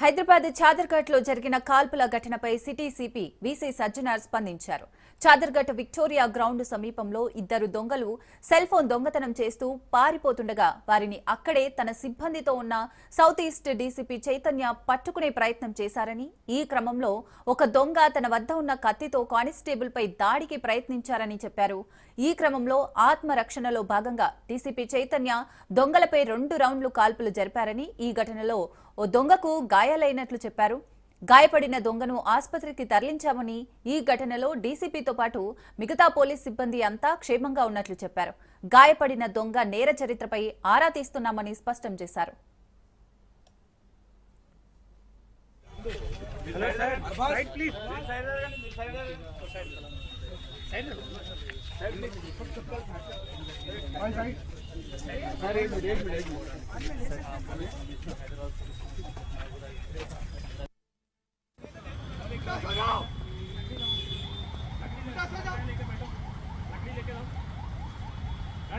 హైదరాబాద్ చాదర్ఘట్లో జరిగిన కాల్పుల ఘటనపై సిటీ సిపి వీసీ సజ్జనార్ స్పందించారు. చాదర్ఘట్ విక్టోరియా గ్రౌండ్ సమీపంలో ఇద్దరు దొంగలు సెల్ ఫోన్ దొంగతనం చేస్తూ పారిపోతుండగా వారిని అక్కడే తన సిబ్బందితో ఉన్న సౌత్ ఈస్ట్ డీసీపీ చైతన్య పట్టుకునే ప్రయత్నం చేశారని ఈ క్రమంలో ఒక దొంగ తన వద్ద ఉన్న కత్తితో కానిస్టేబుల్ పై దాడికి ప్రయత్నించారని చెప్పారు. ఈ క్రమంలో ఆత్మరక్షణలో భాగంగా డీసీపీ చైతన్య దొంగలపై రెండు రౌండ్లు కాల్పులు జరిపారని ఈ ఘటనలో ఓ దొంగకు గాయాలైనట్లు చెప్పారు. గాయపడిన దొంగను ఆసుపత్రికి తరలించామని ఈ ఘటనలో డీసీపీతో పాటు మిగతా పోలీస్ సిబ్బంది అంతా క్షేమంగా ఉన్నట్లు చెప్పారు. గాయపడిన దొంగ నేర చరిత్రపై ఆరా తీస్తున్నామని స్పష్టం చేశారు.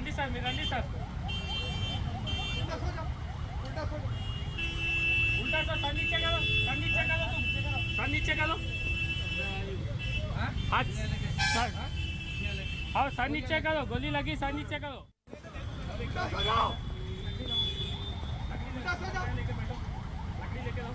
రండి సార్ మీరు రండి సార్ उल्टा तो सर नीचे करो सर नीचे करो तुम सर नीचे करो हाथ सर हाँ सर नीचे करो गोली लगी सर नीचे करो लकड़ी लेके आओ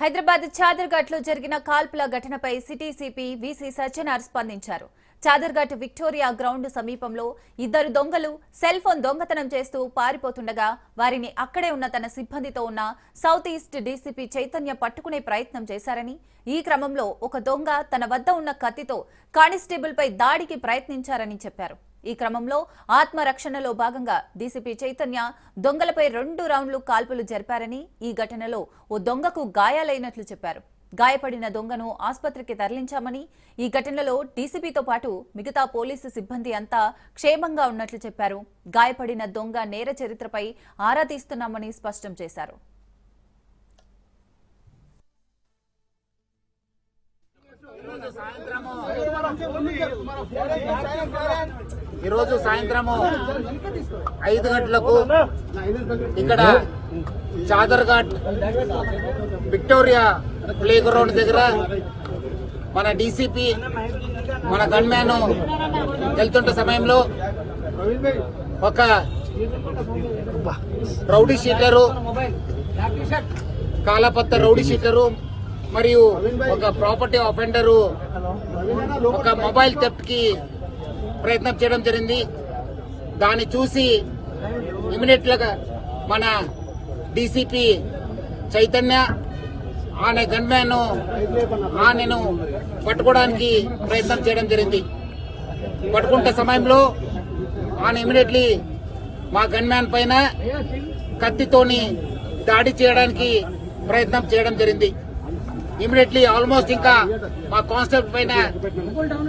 హైదరాబాద్ చాదర్ఘట్లో జరిగిన కాల్పుల ఘటనపై సిటీ సిపి వీసీ సత్యనారాయణ స్పందించారు. చాదర్ఘట్ విక్టోరియా గ్రౌండ్ సమీపంలో ఇద్దరు దొంగలు సెల్ ఫోన్ దొంగతనం చేస్తూ పారిపోతుండగా వారిని అక్కడే ఉన్న తన సిబ్బందితో ఉన్న సౌత్ ఈస్ట్ డీసీపీ చైతన్య పట్టుకునే ప్రయత్నం చేశారని ఈ క్రమంలో ఒక దొంగ తన వద్ద ఉన్న కత్తితో కానిస్టేబుల్పై దాడికి ప్రయత్నించారని చెప్పారు. ఈ క్రమంలో ఆత్మరక్షణలో భాగంగా డీసీపీ చైతన్య దొంగలపై రెండు రౌండ్లు కాల్పులు జరిపారని ఈ ఘటనలో ఓ దొంగకు గాయాలైనట్లు చెప్పారు. గాయపడిన దొంగను ఆసుపత్రికి తరలించామని ఈ ఘటనలో డీసీపీతో పాటు మిగతా పోలీసు సిబ్బంది అంతా క్షేమంగా ఉన్నట్లు చెప్పారు. గాయపడిన దొంగ నేర చరిత్రపై ఆరా తీస్తున్నామని స్పష్టం చేశారు. ఈరోజు సాయంత్రము ఐదు గంటలకు ఇక్కడ చాదర్ఘాట్ విక్టోరియా ప్లే గ్రౌండ్ దగ్గర మన డీసీపీ మన గన్మ్యాన్ వెళ్తుంటే సమయంలో ఒక రౌడీ షీటరు కాలపత్త రౌడీ షీటరు మరియు ఒక ప్రాపర్టీ అఫెండరు ఒక మొబైల్ థెఫ్ట్కి ప్రయత్నం చేయడం జరిగింది. దాన్ని చూసి ఇమీడియట్ మన డీసీపీ చైతన్య ఆమె గన్మ్యాన్ ఆమెను పట్టుకోవడానికి ప్రయత్నం చేయడం జరిగింది. పట్టుకుంటే సమయంలో ఆయన ఇమీడియట్లీ మా గన్మ్యాన్ పైన కత్తితోని దాడి చేయడానికి ప్రయత్నం చేయడం జరిగింది. ఇమీడియట్లీ ఆల్మోస్ట్ ఇంకా మా కానిస్టేబుల్ పైన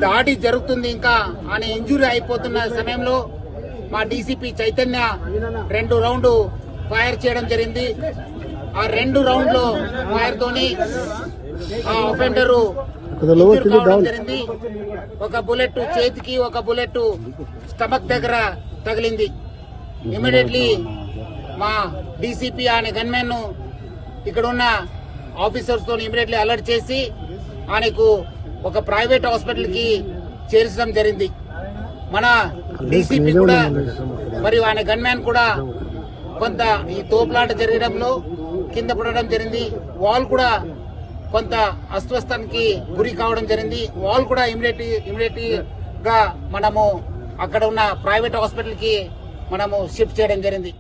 దాడి జరుగుతుంది ఇంకా ఆయన ఇంజురీ అయిపోతున్న సమయంలో మా డీసీపీ చైతన్య రెండు రౌండ్ ఫైర్ చేయడం జరిగింది. ఆ రెండు రౌండ్లో ఫైర్ తోని ఆ ఒఫెండర్ జరిగింది. ఒక బుల్లెట్ చేతికి ఒక బుల్లెట్ స్టమక్ దగ్గర తగిలింది. ఇమీడియట్లీ మా డీసీపీ అనే గన్మెన్ ఇక్కడ ఉన్న ఆఫీసర్స్తో ఇమీడియట్లీ అలర్ట్ చేసి ఆయనకు ఒక ప్రైవేట్ హాస్పిటల్కి చేర్చడం జరిగింది. మన డీసీపీ కూడా మరియు ఆయన గన్మ్యాన్ కూడా కొంత ఈ తోపులాట జరగడంలో కింద పడడం జరిగింది. వాల్ కూడా కొంత అస్వస్థానికి గురి కావడం జరిగింది. వాల్ కూడా ఇమీడియట్ ఇమీడియట్గా మనము అక్కడ ఉన్న ప్రైవేట్ హాస్పిటల్కి మనము షిఫ్ట్ చేయడం జరిగింది.